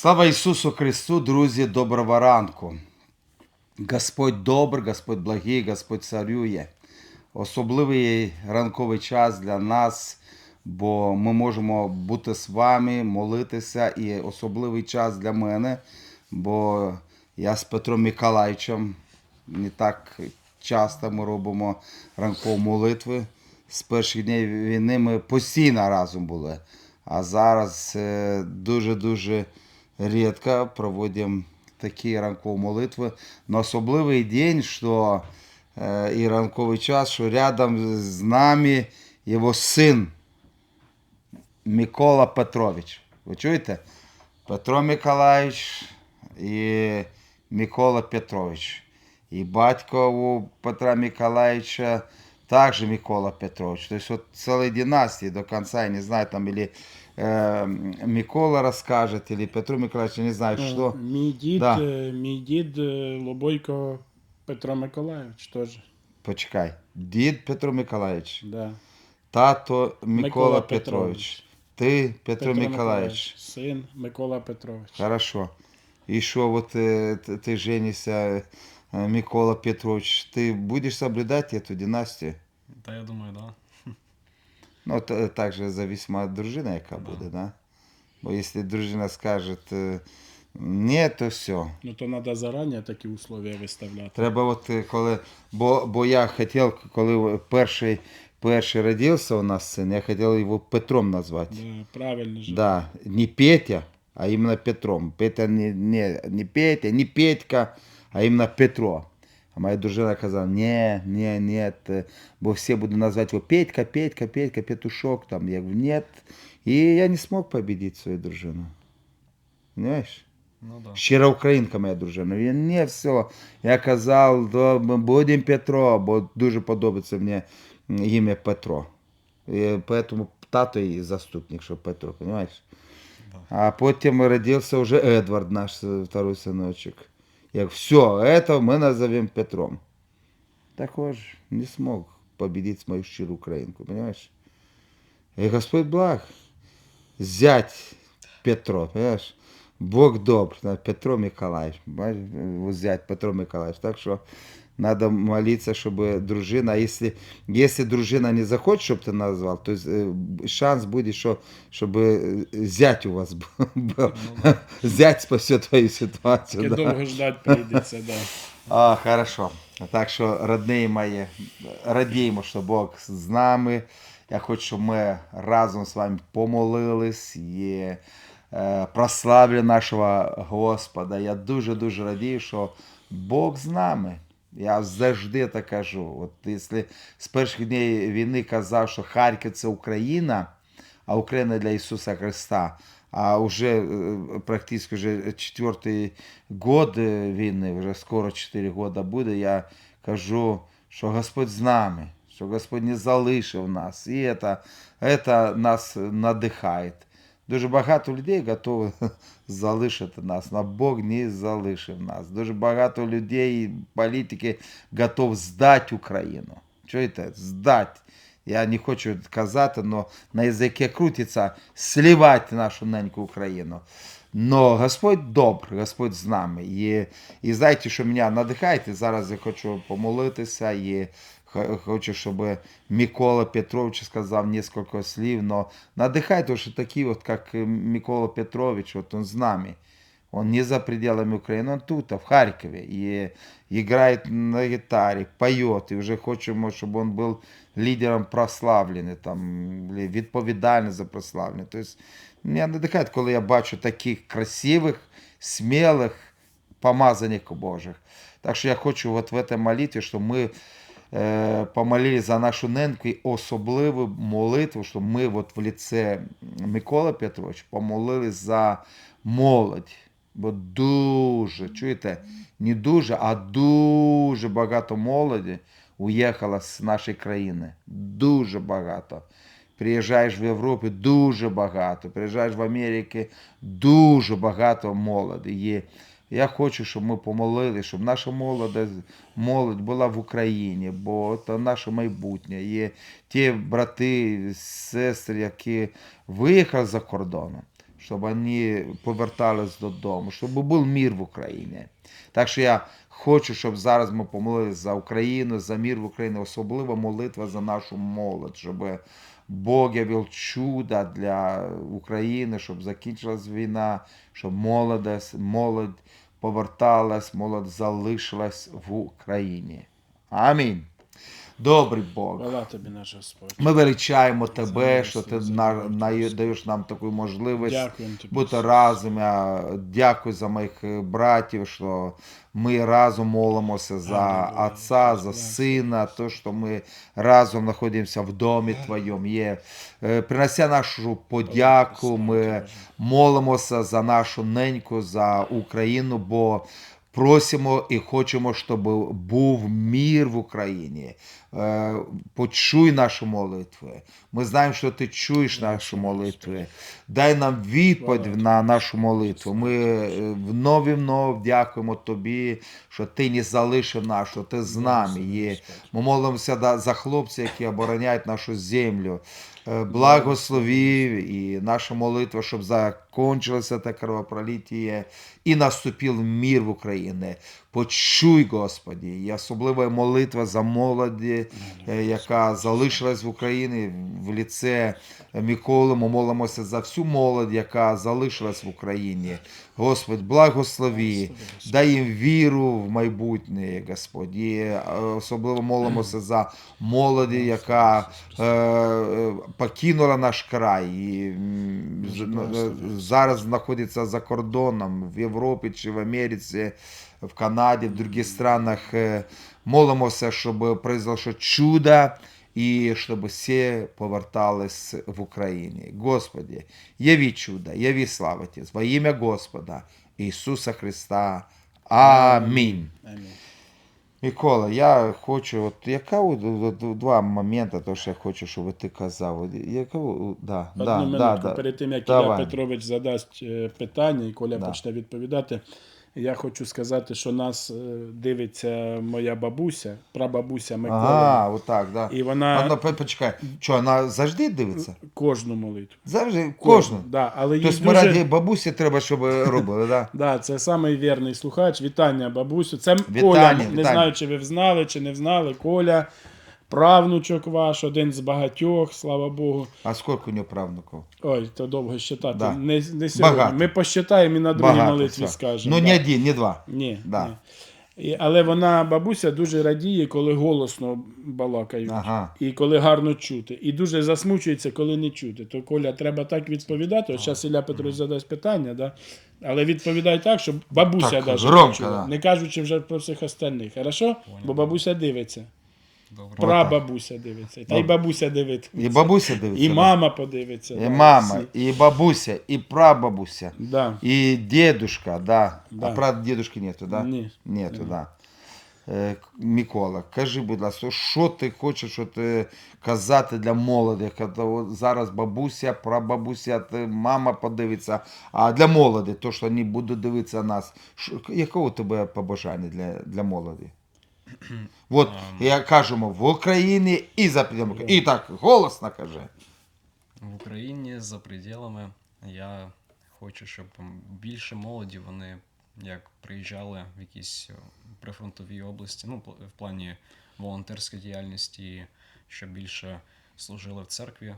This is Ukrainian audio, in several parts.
Слава Ісусу Христу, друзі, доброго ранку. Господь добр, Господь благий, Господь царює. Особливий ранковий час для нас, бо ми можемо бути з вами, молитися, і особливий час для мене, бо я з Петром Миколаївичем не так часто ми робимо ранкові молитви. З перших днів війни ми постійно разом були. А зараз е, дуже-дуже рідко проводимо такі ранкові молитви. На особливий день, що е, і ранковий час, що рядом з нами його син Микола Петрович. Ви чуєте? Петро Миколаївич і Микола Петрович. І батько у Петра Миколаївича также Микола Петрович. То есть вот целой династии до конца, я не знаю, там или э, Микола расскажет, или Петру Миколаевичу, не знаю, Е, что. Мій дід, Да. е, мій дід е, Лобойко Петро Миколаївич теж. Почекай. Дід Петро Миколаївич, Да. тато Микола, Микола Петрович. Ти Петро, Миколаївич. Син Микола Петрович. Хорошо. І що вот э, т- ты женишься, э, Микола Петрович, ты будешь соблюдать эту династию? Та я думаю, да. Ну, т- также зависимо от дружини, яка буде, да? Бо якщо дружина скаже е, ні, то все. Ну то треба зарані такі условия виставляти. Треба от е, коли. Бо, бо я хотів, коли перший, перший родився у нас син, я хотів його Петром назвати. Да, правильно же. Да, не Петя, а именно Петром. Петя не, не, не Петя, не Петька, а именно Петро. А моя дружина казала, не, не, нет, э, бо все будут назвать его Петька, Петька, Петька, Петушок там. Я говорю, нет. И я не смог победить свою дружину. Понимаешь? Ну да. Щира українка моя дружина. Він не все. Я казав, «Да, ми будемо Петро, бо дуже подобається мені ім'я Петро. І поэтому тато і заступник, що Петро, понимаешь? А потім родився вже Едвард, наш е, второй синочок. Як все, это ми назовем Петром. Також не смог победить мою щиру українку, понимаешь? І Господь благ. Зять Петро, понимаешь? Бог добр, Петро Миколаївич, зять Петро Миколаївич. Так що надо молиться, щоб дружина, если, если дружина не захоче, щоб ти назвав, то е, шанс буде, що, щоб е, зять у вас був. Зять спасе твою ситуацію. Таке Да. довго ждать прийдеться, да. А, хорошо. Так що, родні мої, радіємо, що Бог з нами. Я хочу, щоб ми разом з вами помолились і е, прославили нашого Господа. Я дуже-дуже радію, що Бог з нами. Я завжди так кажу. От якщо з перших днів війни казав, що Харків це Україна, а Україна для Ісуса Христа. А вже е, практично вже четвертий год е, війни, вже скоро 4 роки буде, я кажу, що Господь з нами, що Господь не залишив нас. І це, це нас надихає. Дуже багато людей готові залишити нас, але Бог не залишив нас. Дуже багато людей, політики готові здати Україну. Чуєте? Здати. Я не хочу казати, але на язикі крутиться сливати нашу неньку Україну. Но Господь добрий, Господь з нами. І, і знаєте, що мене надихає, зараз я хочу помолитися і хочу, щоб Микола Петрович сказав кілька слів, но надихає, тому що такі, от, як Микола Петрович, от он з нами. Он не за пределами Украины, он тут, а в Харькове. И играет на гитаре, поет. И уже хочемо, чтобы он был лидером прославлений, там, или відповідальний за прославлення. Тобто, мене надихає, коли я бачу таких красивих, смілих, помазаних Божих. Так що я хочу от в этой молитві, щоб ми е, помолились за нашу неньку і особливу молитву, щоб ми от в лице Миколи Петровича помолились за молодь. Бо дуже, чуєте, не дуже, а дуже багато молоді уїхало з нашої країни. Дуже багато. Приїжджаєш в Європі, дуже багато. Приїжджаєш в Америку, дуже багато молоді є. Я хочу, щоб ми помолили, щоб наша молода, молодь була в Україні, бо це наше майбутнє. Є ті брати, сестри, які виїхали за кордоном, щоб вони повертались додому, щоб був мір в Україні. Так що я хочу, щоб зараз ми помолилися за Україну, за мір в Україні, особлива молитва за нашу молодь, щоб Бог явив чудо для України, щоб закінчилась війна, щоб молодець, молодь поверталась, молодь залишилась в Україні. Амінь. Добрий Бог. Хвала тобі, наш Господь. Ми величаємо тебе, що ти на, на, даєш нам таку можливість Дякуємо тобі. бути разом. Я дякую за моїх братів, що ми разом молимося за Отця, за Сина, то, що ми разом знаходимося в домі Твоєму. Є. Е, Принося нашу подяку, ми молимося за нашу неньку, за Україну, бо просимо і хочемо, щоб був мір в Україні. Е, Почуй наші молитви. Ми знаємо, що ти чуєш наші молитви. Дай нам відповідь на нашу молитву. Ми е, вновь і вновь дякуємо тобі, що ти не залишив нас, що ти з нами є. Ми молимося за хлопців, які обороняють нашу землю. Е, Благословів і наша молитва, щоб закончилося те кровопролиття і наступив мір в Україні. Почуй, Господі, і особлива молитва за молоді, е, яка залишилась в Україні в ліце Миколи. Ми молимося за всю молодь, яка залишилась в Україні. Господь, благослови, дай їм віру в майбутнє, Господь. І е, особливо молимося за молоді, яка е, е, покинула наш край. І зараз знаходиться за кордоном в Європі чи в Америці, в Канаді, в других странах. Е, Молимося, щоб произошло чудо і щоб всі повертались в Україні. Господи, яви чудо, яви слава Тебе, во ім'я Господа Ісуса Христа. Амінь. Амінь. Микола, я хочу, от яка от, два моменти, то що я хочу, щоб ти казав. От Яка, да, Одну да, минутку да, да. перед тим, як Давай. Ілля Петрович задасть е, питання, і Коля Да. почне відповідати. Я хочу сказати, що нас е, дивиться моя бабуся, прабабуся Микола. Ага, отак, да. І вона Вона, по- почекай, що, вона завжди дивиться? кожну молитву. Завжди, кожну. Да, але їй Тобто дуже... раді бабусі треба, щоб робили, да? Да, це самий вірний слухач. Вітання, бабусю. Це Вітання, Коля. Не знаю, чи ви знали, чи не знали. Коля, правнучок ваш, один з багатьох, слава Богу. А скільки у нього правнуків? Ой, то довго считати. Да. Не, не сьогодні. Багато. Ми посчитаємо і на другій Багато. молитві все. скажемо. Ну, да. не один, не два. Ні, Да. ні. І, але вона, бабуся, дуже радіє, коли голосно балакають. Ага. І коли гарно чути. І дуже засмучується, коли не чути. То Коля, треба так відповідати. От зараз Ілля Петрович задасть питання, да? але відповідай так, щоб бабуся Так, даже громко, почула. да. Не кажучи вже про всіх остальних. Хорошо? Бо бабуся дивиться. Добре. Прабабуся дивиться. Та й бабуся дивиться. І бабуся дивиться. І да. мама подивиться. І да, мама, всі. і бабуся, і прабабуся, Да. і дедушка, да. Да. А правда, нету, да? Ні. Нету, да. Е, Микола, кажи, будь ласка, що ти хочеш що ти казати для молоді? Коли зараз бабуся, прабабуся, мама подивиться, а для молоді, то, що вони будуть дивитися нас, що, яке у тебе побажання для, для молоді? От, я кажемо, в Україні і за пределами України. І так, голосно кажи. В Україні за пределами я хочу, щоб більше молоді вони як приїжджали в якісь е, прифронтові області, ну, в плані волонтерської діяльності, щоб більше служили в церкві,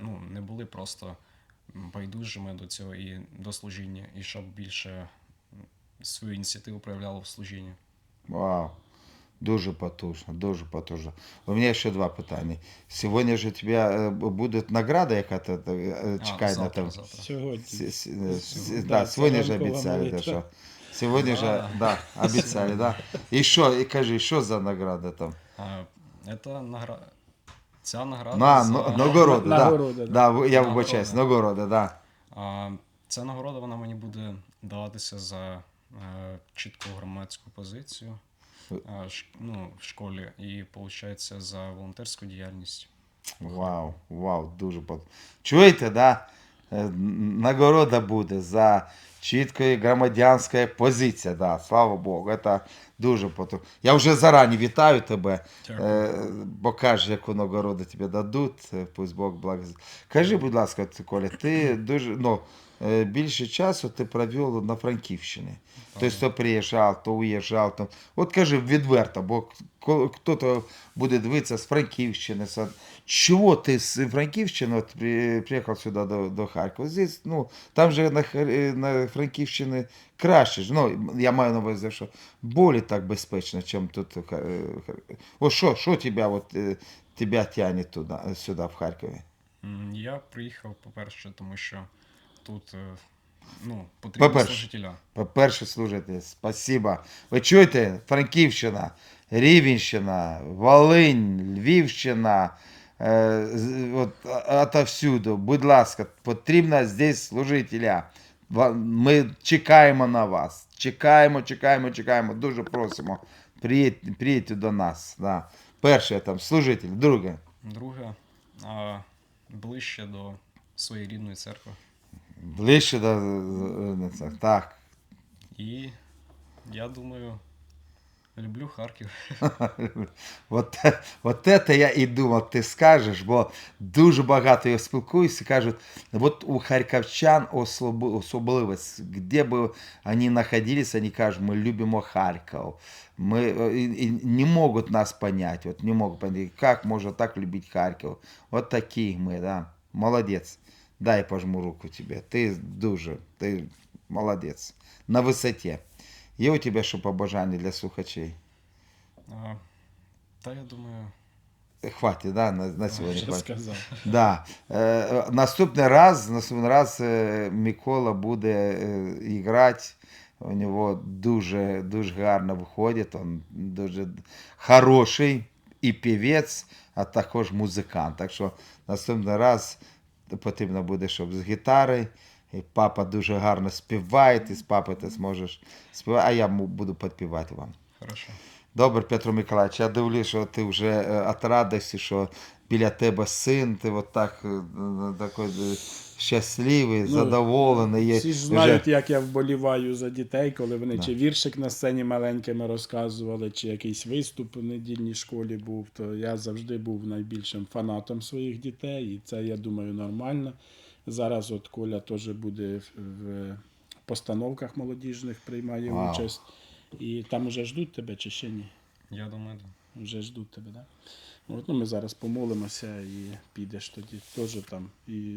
ну, не були просто байдужими до цього і до служіння, і щоб більше свою ініціативу проявляли в служінні. Вау. Дуже потужно, дуже потужно. У мене ще два питання. Сьогодні ж у тебе е, буде награда, яка те, е, чекає на тебе. Сьогодні. С- с- с- Да, Да, це сегодня же ранкова обещали, да. Сегодня Да. И что, и кажи, что за награда там? Це награда. Ця награда. На, за- нагорода, да. Нагорода, да. Да, я вибачаюсь, нагорода, да. А, ця нагорода вона мені буде даватися за е, чітку громадську позицію е, ш, ну, в школі і, виходить, за волонтерську діяльність. Вау, вау, дуже пот... Чуєте, да? Е, н- Нагорода буде за чіткою громадянською позиція, да, слава Богу, це дуже потужно. Я вже зарані вітаю тебе, Дякую. е, бо кажеш, яку нагороду тобі дадуть, е, пусть Бог благословить. Кажи, будь ласка, ти, Коля, ти дуже, ну, е, більше часу ти провів на Франківщині. Тобто, то приїжджав, то уїжджав. Там. От кажи відверто, бо хто-то буде дивитися з Франківщини. З... Чого ти з Франківщини от, при- приїхав сюди до, до Харкова? Здесь, ну, там же на, на Франківщині краще. Ну, я маю на увазі, що более так безпечно, ніж тут. е, О, що, що тебе, от, е, тебе тягне туди, сюди, в Харкові? Я приїхав, по-перше, тому що тут е, ну, потрібні По-перше. служителя. По-перше, служите, спасибо. Ви чуєте? Франківщина, Рівенщина, Волинь, Львівщина. Е, от, отовсюду. Будь ласка, потрібно здесь служителя. Ми чекаємо на вас. Чекаємо, чекаємо, чекаємо. Дуже просимо. Приїдьте, приїдьте до нас. Да. Перше там служитель, друге. Друге, ближче до своєї рідної церкви. Ближче до е, е, так. І я думаю, люблю Харків. От, от це я і думав, ти скажеш, бо дуже багато я спілкуюся, кажуть, от у харківчан особи- особливість, де б вони знаходились, вони кажуть, ми любимо Харків. Мы, э, и, и не могут нас понять, вот не могут понять, как можно так любить Харьков. Вот такие мы, да. Молодец. Дай пожму руку тебе. Ти дуже, ти молодець. На висоті. Є у тебе що побажання для слухачей? А, та я думаю, Хватить, да, на, на сьогодні. Що хватить. сказав. Да. Е, наступний раз, наступний раз е, Микола буде е, грати. У нього дуже, дуже гарно виходить. Він дуже хороший і півець, а також музикант. Так що наступний раз Потрібно буде, щоб з гітари. І папа дуже гарно співає, ти з папи ти зможеш співати, а я буду підпівати вам. хорошо. Добре, Петро Миколаївич, я дивлюся, що ти вже е, від радості, що біля тебе син, ти от так е, такий щасливий, задоволений. є. Всі ж Вже- знають, як я вболіваю за дітей, коли вони Да. чи віршик на сцені маленькими розказували, чи якийсь виступ у недільній школі був, то я завжди був найбільшим фанатом своїх дітей, і це, я думаю, нормально. Зараз от Коля теж буде в- постановках молодіжних приймає Вау. участь. І там уже ждуть тебе чи ще ні? Я думаю, да. Вже ждуть тебе, так? Да? От, ну, ми зараз помолимося і підеш тоді. Теж там і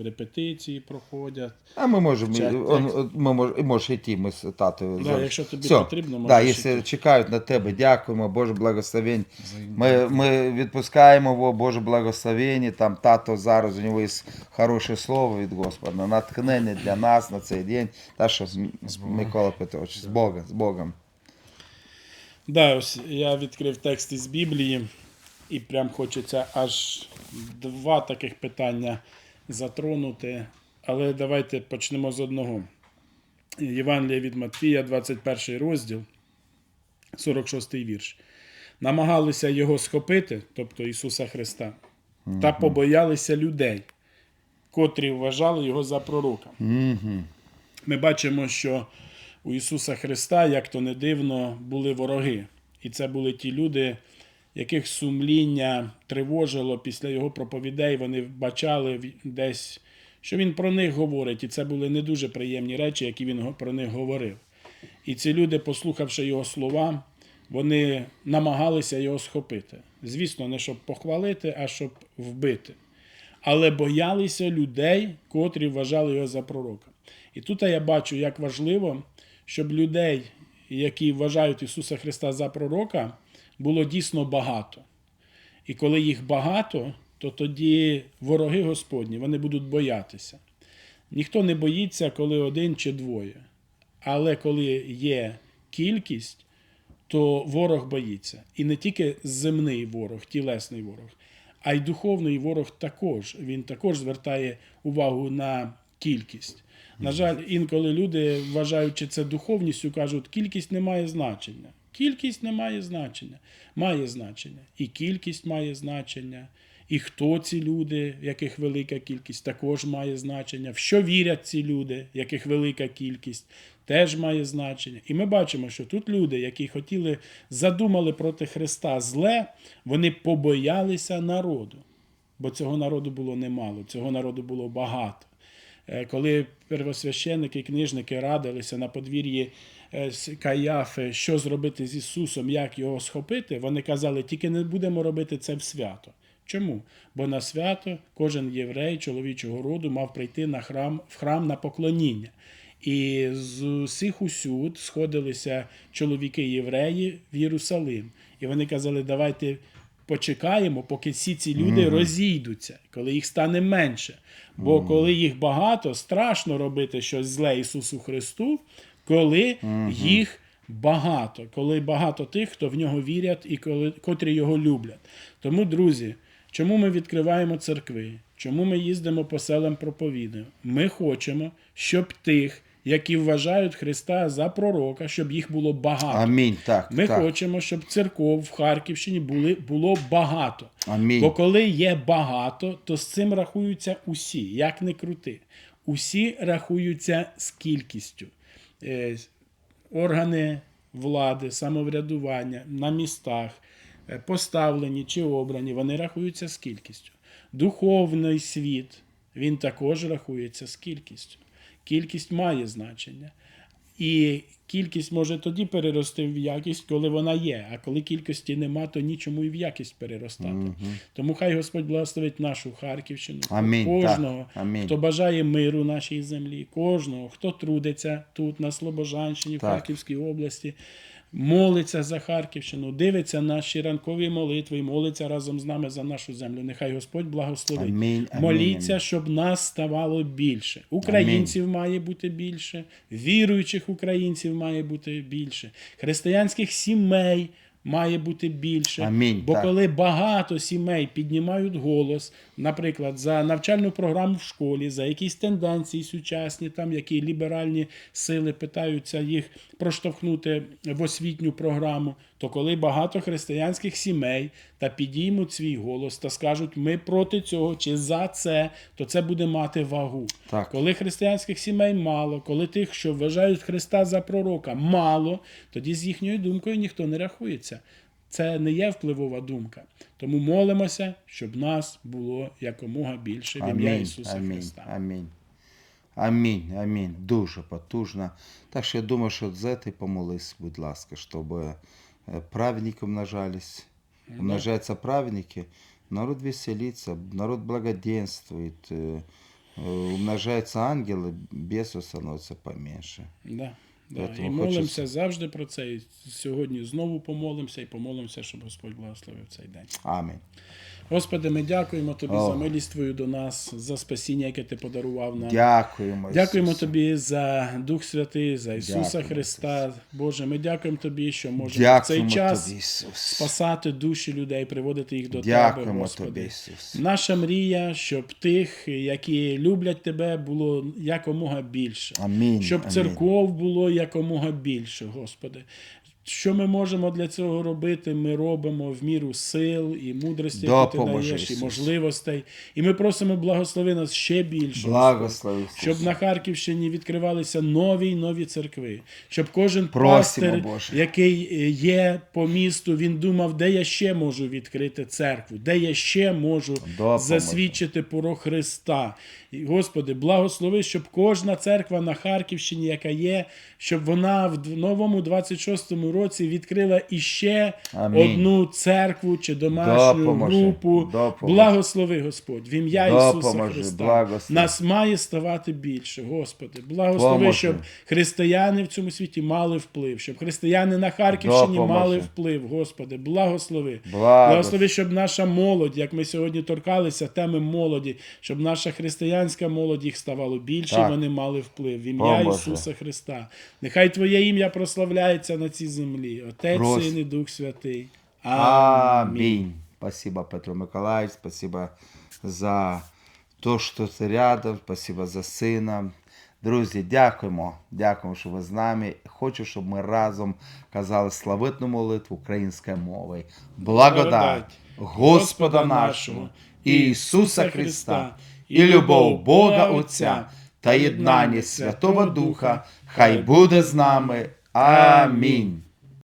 е, репетиції проходять. А ми можемо, Вчать он, ми мож, можеш йти, ми з татою. Да, зараз. якщо тобі Все. потрібно, да, можеш якщо йти. чекають на тебе, дякуємо, Боже благословень. Ми, ми відпускаємо його, Боже благословення. Там тато зараз у нього є хороше слово від Господа, натхнення для нас на цей день. Та що з З Микола Петрович, з Богом, з Богом. Да, ось я відкрив текст із Біблії, і прям хочеться аж два таких питання затронути. Але давайте почнемо з одного. Євангелія від Матфія, 21 розділ, 46 вірш. Намагалися його схопити, тобто Ісуса Христа, та побоялися людей, котрі вважали його за пророка. Угу. Ми бачимо, що у Ісуса Христа, як то не дивно, були вороги. І це були ті люди, яких сумління тривожило після його проповідей. Вони бачали десь, що він про них говорить, і це були не дуже приємні речі, які він про них говорив. І ці люди, послухавши його слова, вони намагалися його схопити. Звісно, не щоб похвалити, а щоб вбити але боялися людей, котрі вважали його за пророка. І тут я бачу, як важливо, щоб людей, які вважають Ісуса Христа за пророка, було дійсно багато. І коли їх багато, то тоді вороги Господні вони будуть боятися. Ніхто не боїться, коли один чи двоє. Але коли є кількість, то ворог боїться. І не тільки земний ворог, тілесний ворог, а й духовний ворог також. Він також звертає увагу на кількість. На жаль, інколи люди, вважаючи це духовністю, кажуть, кількість не має значення. Кількість не має значення. Має значення. І кількість має значення, і хто ці люди, яких велика кількість, також має значення. В що вірять ці люди, яких велика кількість, теж має значення. І ми бачимо, що тут люди, які хотіли, задумали проти Христа зле, вони побоялися народу. Бо цього народу було немало, цього народу було багато. Е, Коли первосвященники і книжники радилися на подвір'ї Каяфи, що зробити з Ісусом, як його схопити, вони казали, тільки не будемо робити це в свято. Чому? Бо на свято кожен єврей чоловічого роду мав прийти на храм, в храм на поклоніння. І з усіх усюд сходилися чоловіки євреї в Єрусалим. І вони казали, давайте почекаємо, поки всі ці люди розійдуться, коли їх стане менше. Бо коли їх багато, страшно робити щось зле Ісусу Христу, коли їх багато, коли багато тих, хто в нього вірять і коли, котрі його люблять. Тому, друзі, чому ми відкриваємо церкви? Чому ми їздимо по селам проповідуємо? Ми хочемо, щоб тих, які вважають Христа за пророка, щоб їх було багато. Амінь. Так, Ми так. хочемо, щоб церков в Харківщині були, було багато. Амінь. Бо коли є багато, то з цим рахуються усі, як не крути. Усі рахуються з кількістю. Е, Органи влади, самоврядування на містах, е, поставлені чи обрані, вони рахуються з кількістю. Духовний світ, він також рахується з кількістю. Кількість має значення. І кількість може тоді перерости в якість, коли вона є. А коли кількості нема, то нічому і в якість переростати. Тому хай Господь благословить нашу Харківщину, Амінь, кожного, так, амінь. хто бажає миру нашій землі, кожного, хто трудиться тут, на Слобожанщині, в Харківській області. Молиться за Харківщину, дивиться наші ранкові молитви і молиться разом з нами за нашу землю. Нехай Господь благословить. Амінь, амінь, Моліться, амінь. щоб нас ставало більше. Українців має бути більше, віруючих українців має бути більше, християнських сімей має бути більше. Амінь, Бо так. коли багато сімей піднімають голос, наприклад, за навчальну програму в школі, за якісь тенденції сучасні, там які ліберальні сили питаються їх проштовхнути в освітню програму, то коли багато християнських сімей та підіймуть свій голос та скажуть, ми проти цього чи за це, то це буде мати вагу. Так. Коли християнських сімей мало, коли тих, що вважають Христа за пророка, мало, тоді з їхньою думкою ніхто не рахується. Це не є впливова думка. Тому молимося, щоб нас було якомога більше в ім'я Ісуса амінь, Христа. амінь. Амінь, амінь. Дуже потужно. Так що я думаю, що за це помолись, будь ласка, щоб праведники умножались. Умножаются праведники, народ веселится, народ благоденствует, э, э, умножаются ангелы, бесов становится поменьше. Да, да. Поэтому І молимося хочеться- завжди про це. І сьогодні знову помолимося і помолимося, щоб Господь благословив цей день. Амінь. Господи, ми дякуємо Тобі О. за милість Твою до нас, за спасіння, яке Ти подарував нам. Дякуємо. Дякуємо Ісусе. Тобі за Дух Святий, за Ісуса Дякуємо, Христа. Боже, ми дякуємо Тобі, що можемо в цей час тобі, Ісус. спасати душі людей, приводити їх до Тебе, Господи. тобі, Ісус. Наша мрія, щоб тих, які люблять Тебе, було якомога більше. Амінь. Щоб амінь. церков було якомога більше, Господи. Що ми можемо для цього робити, ми робимо в міру сил і мудрості, яку ти даєш, і можливостей. І ми просимо благослови нас ще більше. Благослови. Щоб на Харківщині відкривалися нові й нові церкви, щоб кожен Просимо, пастир, Боже. який е, є по місту, він думав, де я ще можу відкрити церкву, де я ще можу Допоможи. засвідчити про Христа. І, Господи, благослови, щоб кожна церква на Харківщині, яка є, щоб вона в новому 26-му році відкрила іще Амінь. одну церкву чи домашню Допоможи. групу. Допоможи. Благослови, Господь, в ім'я Ісуса Допоможи, Христа. благослови. Нас має ставати більше, Господи. Благослови, Поможи. щоб християни в цьому світі мали вплив, щоб християни на Харківщині Допоможи. мали вплив, Господи. Благослови. Благослови. Благослови, щоб наша молодь, як ми сьогодні торкалися теми молоді, щоб наша християнська молодь їх ставало більше, Так. вони мали вплив. В ім'я. Ісуса Христа. Нехай Твоє ім'я прославляється на цій землі. Отець, Прос- Син і Дух Святий. Аминь. Спасибо, Петро Миколаевич, спасибо за то, що ти рядом, спасибо за сина. Друзі, дякуємо. Дякуємо, що ви з нами. Хочу, щоб ми разом казали славетну молитву українською мовою. Благодать Благодать Господа нашого Ісуса Христа і любов Бога Отця та єднання Святого Духа, хай буде з нами. Амінь.